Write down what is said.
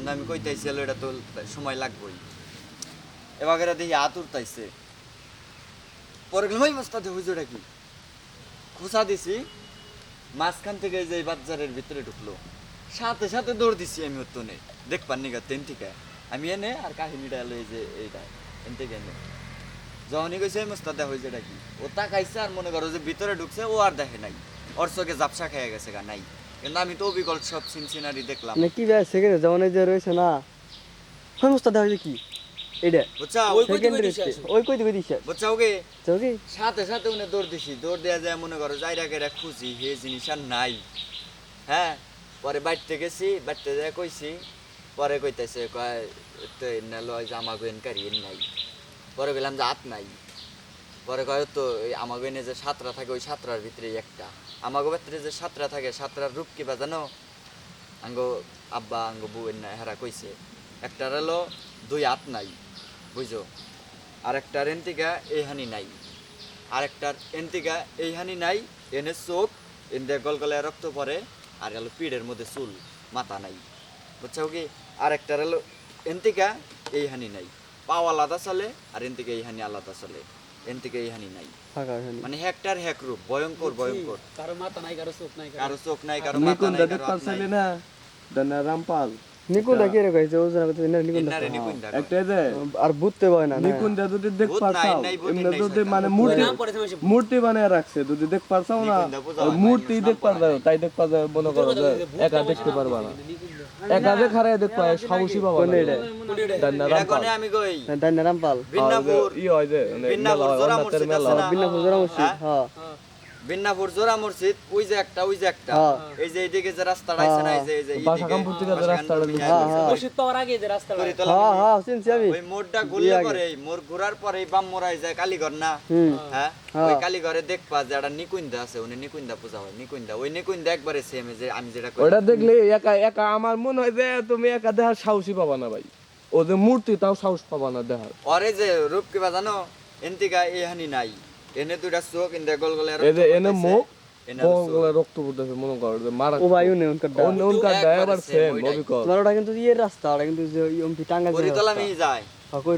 কিন্তু আমি কইতাইছি হলো এটা তো সময় লাগবেই। এবার দেখি আতুর তাইছে পরে গেলাম ওই মাছটা হুজুরটা কি? খোসা দিছি, মাঝখান থেকে যে বাজারের ভিতরে ঢুকলো। সাথে সাথে দৌড় দিছি আমি ওর তোনে দেখ পাননি গা তেন থেকে আমি এনে আর কাহিনীটা এলো এই যে এইটা এন থেকে এনে। যখনই এই মোস্তাদা হয়েছে এটা কি? ও তাকাইছে আর মনে করো যে ভিতরে ঢুকছে, ও আর দেখে নাই। ওর চোখে জাপসা খেয়ে গেছে গা, নাই। কিন্তু আমি তো অবিকল সব সিন সিনারি দেখলাম। মানে কি ভাই সেকেন্ড যেমন এই যে রয়েছে না হয় মুস্তাদ কি? এটা বুঝছা ওই কই দিছে? ওই কই দিছে? বুঝছা ওকে? চৌকি সাথে সাথে উনি দৌড় দিছি। দৌড় দেওয়া যায় মনে করো যাই রাখে খুশি হে জিনিস আর নাই। হ্যাঁ? পরে বাড়িতে গেছি বাড়িতে যায় কইছি পরে কইতেছে কয় তো এনে লয় জামা গোয়েন কারি নাই। পরে গেলাম যে হাত নাই। পরে কয় তো আমাগো এনে যে সাতরা থাকে, ওই সাতরার ভিতরে একটা। আমাগো ভিতরে যে সাতরা থাকে, সাতরার রূপ কিবা জানো? আঙ্গো আব্বা, আঙ্গো বউ এর নাই হেরা কইছে, একটার হলো দুই হাত নাই, বুঝো? আরেকটার এন্তিকা এই হানি নাই আরেকটার এন্তিকা এই হানি নাই, এনে চোখ এনে গলগলায় রক্ত পরে আর হলো পিঠের মধ্যে চুল, মাথা নাই। বুঝছ কি? আরেকটার হলো এন্তিকা এই হানি নাই। পাও আলাদা চলে, আর এনতিকা এই হানি আলাদা চলে। এই হানি নাই। মানে হেকটার হেক রূপ ভয়ঙ্কর ভয়ঙ্কর। কারও মাথা নাই কারও চোখ নাই কারও চোখ নাই কারও মাথা নাই কারও হাত পারছালি নাই। না? দানা রামপাল। নিকুনটা কি রে কইছে? ওজন করতে না নিকুনটা ইন্নারে নিকুইন্দা কয়। একটা যে আর বুঝতে পারে না দেখ পারছাও এমনি যদি মানে মূর্তি মূর্তি বানায় রাখছে যদি দেখ পারছাও না মূর্তি দেখ বানায়। তাই দেখ পারবে মনে করো একা দেখতে পারবা না। একা যে খারায় দেখ পায় সাহসী বাবা কোন এটা দানা পাল আমি কই? দান পাল বিন্নাপুর ই হয় যে মানে বিন্নাপুর জোরা হয়, মসজিদ আছে না? মসজিদ হ্যাঁ? হ্যাঁ বিন্নাপুর জোড়া মসজিদ ওই যে একটা ওই যে একটা। হ্যাঁ। এই যে এইদিকে যে রাস্তাটা আছে না এই যে এই যে বাসা এইদিকে কামপুর থেকে যে রাস্তাটা হ্যাঁ, হ্যাঁ। মসজিদ পাওয়ার আগে যে রাস্তা করিতলা হ্যাঁ হ্যাঁ চিনছি আমি। ওই মোড়টা ঘুরলে আগে। পরে মোড় ঘোরার পরে বাম মোড়াই যায় কালীঘর না? হ্যাঁ? হ্যাঁ। ওই কালীঘরে দেখবা যে একটা নিকুইন্দা আছে উনি নিকুইন্দা পূজা হয় নিকুইন্দা। ওই নিকুইন্দা একবারে সেম যে আমি যেটা কই ওটা দেখলে একা একা আমার মনে হয় যে তুমি একা দেহার সাহসী পাবা না ভাই। ও যে মূর্তি তাও সাহস পাবা না দেহার। অরে যে রূপ কিবা জানো এন্তিকা এহানি নাই। এনে দুইটা চোখ ইন্দে গোল গোলে এনে মুখ এনে। বগলে রক্ত পড়তেছে মনে করো যে মারা ও ভাই উনি উনকার ডা উনকার একবারে ড্রাইভার সেম ওইটাই। অবিকল তোমার ওটা কিন্তু ইয়ে রাস্তা ওটা কিন্তু যে যায়